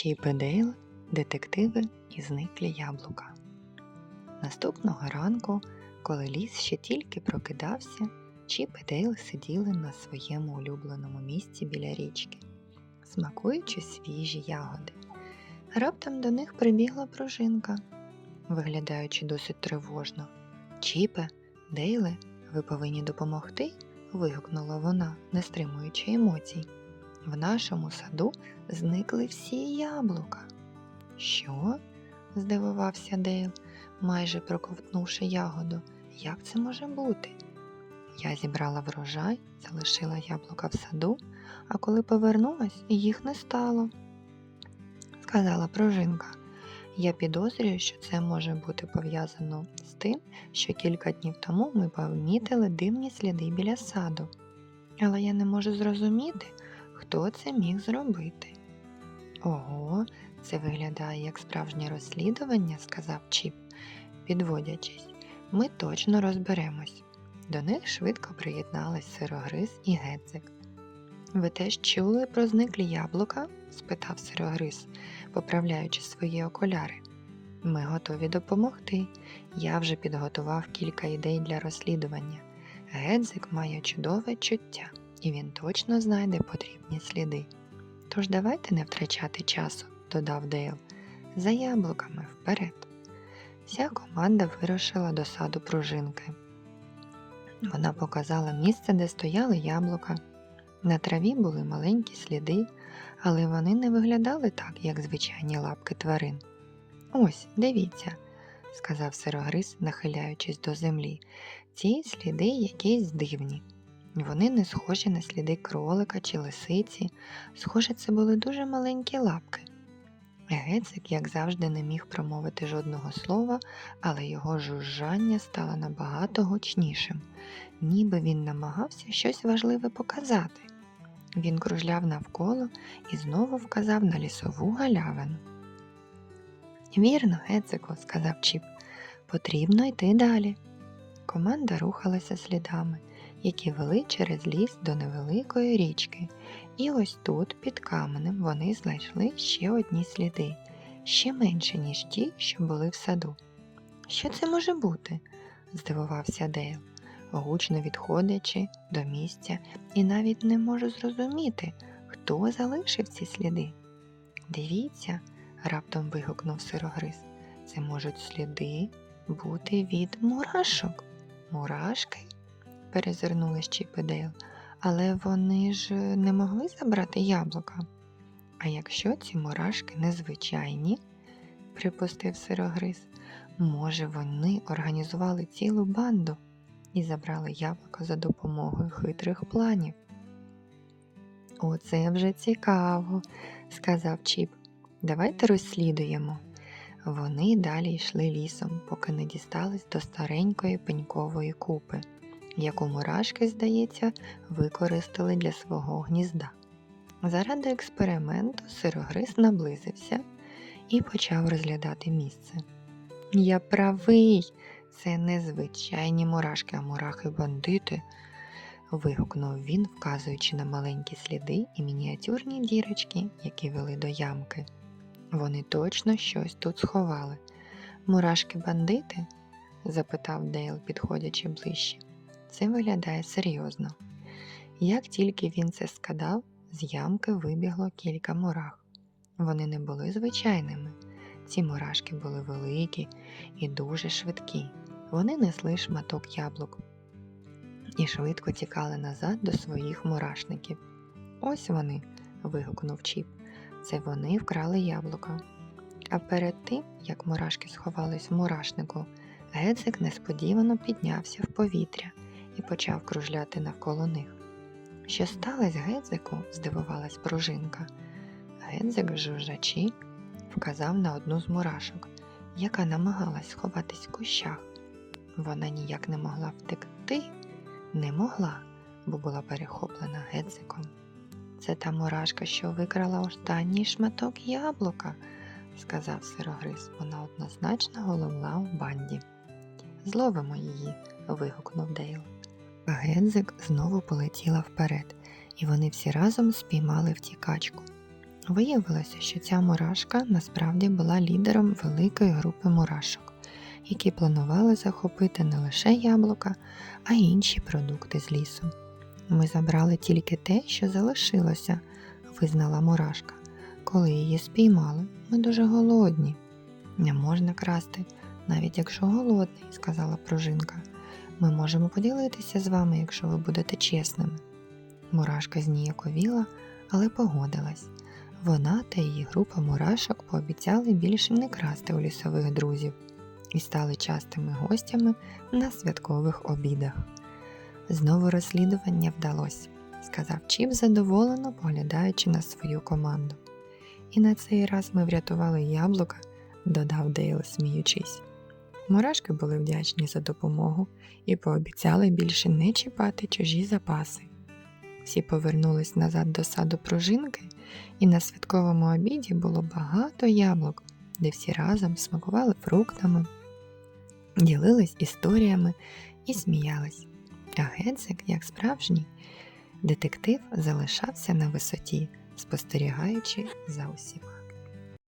Чіп і Дейл – детективи і зниклі яблука. Наступного ранку, коли ліс ще тільки прокидався, Чіп і Дейл сиділи на своєму улюбленому місці біля річки, смакуючи свіжі ягоди. Раптом до них прибігла пружинка, виглядаючи досить тривожно. Чіпе, Дейле, ви повинні допомогти? вигукнула вона, не стримуючи емоцій. В нашому саду зникли всі яблука. Що? здивувався Дейл, майже проковтнувши ягоду. Як це може бути? Я зібрала врожай, залишила яблука в саду, а коли повернулась, їх не стало, сказала пружинка. Я підозрюю, що це може бути пов'язано з тим, що кілька днів тому ми помітили дивні сліди біля саду. Але я не можу зрозуміти, хто це міг зробити. Ого, це виглядає як справжнє розслідування, сказав Чіп, підводячись. Ми точно розберемось. До них швидко приєднались сирогриз і гедзик. Ви теж чули про зниклі яблука? спитав сирогриз, поправляючи свої окуляри. Ми готові допомогти. Я вже підготував кілька ідей для розслідування. Гедзик має чудове чуття, і він точно знайде потрібні сліди. Тож давайте не втрачати часу, додав Дейл. За яблуками вперед. Вся команда вирушила до саду пружинки. Вона показала місце, де стояли яблука. На траві були маленькі сліди, але вони не виглядали так, як звичайні лапки тварин. Ось, дивіться, сказав сирогриз, нахиляючись до землі. Ці сліди якісь дивні. Вони не схожі на сліди кролика чи лисиці. Схоже, це були дуже маленькі лапки. Гецик, як завжди, не міг промовити жодного слова, але його жужжання стало набагато гучнішим, ніби він намагався щось важливе показати. Він кружляв навколо і знову вказав на лісову галявину. Вірно, Гецику, сказав Чіп, потрібно йти далі. Команда рухалася слідами, які вели через ліс до невеликої річки, і ось тут, під каменем, вони знайшли ще одні сліди, ще менше, ніж ті, що були в саду. Що це може бути? здивувався Дейл, гучно відходячи до місця, і навіть не можу зрозуміти, хто залишив ці сліди. Дивіться, раптом вигукнув сирогриз. Це можуть сліди бути від мурашок. Мурашки? Перезирнули Чіп і Дейл. Але вони ж не могли забрати яблука. А якщо ці мурашки незвичайні, припустив сирогриз, може, вони організували цілу банду і забрали яблуко за допомогою хитрих планів. Оце вже цікаво, сказав Чіп. Давайте розслідуємо. Вони далі йшли лісом, поки не дістались до старенької пенькової купи, яку мурашки, здається, використали для свого гнізда. Заради експерименту сирогриз наблизився і почав розглядати місце. Я правий, це не звичайні мурашки, а мурахи-бандити, вигукнув він, вказуючи на маленькі сліди і мініатюрні дірочки, які вели до ямки. Вони точно щось тут сховали. Мурашки-бандити? запитав Дейл, підходячи ближче. Це виглядає серйозно. Як тільки він це сказав, з ямки вибігло кілька мурах. Вони не були звичайними. Ці мурашки були великі і дуже швидкі. Вони несли шматок яблук і швидко тікали назад до своїх мурашників. Ось вони. вигукнув Чіп. Це вони вкрали яблука. А перед тим, як мурашки сховались в мурашнику, Гедзик несподівано піднявся в повітря і почав кружляти навколо них. Що сталося Гедзику? здивувалась пружинка. Гедзик, жужжачи, вказав на одну з мурашок, яка намагалась сховатись в кущах. Вона ніяк не могла втекти, не могла, бо була перехоплена Гедзиком. Це та мурашка, що викрала останній шматок яблука, сказав сирогриз. Вона однозначно головна в банді. Зловимо її, вигукнув Дейл. А Гедзик знову полетіла вперед, і вони всі разом спіймали втікачку. Виявилося, що ця мурашка насправді була лідером великої групи мурашок, які планували захопити не лише яблука, а й інші продукти з лісу. Ми забрали тільки те, що залишилося, визнала мурашка. Коли її спіймали, ми дуже голодні. Не можна красти, навіть якщо голодний, сказала пружинка. Ми можемо поділитися з вами, якщо ви будете чесними. Мурашка зніяковіла, але погодилась. Вона та її група мурашок пообіцяли більше не красти у лісових друзів і стали частими гостями на святкових обідах. Знову розслідування вдалося, сказав Чіп, задоволено поглядаючи на свою команду. І на цей раз ми врятували яблука, додав Дейл, сміючись. Мурашки були вдячні за допомогу і пообіцяли більше не чіпати чужі запаси. Всі повернулись назад до саду пружинки, і на святковому обіді було багато яблук, де всі разом смакували фруктами, ділились історіями і сміялись. А Гецик, як справжній детектив, залишався на висоті, спостерігаючи за усіма.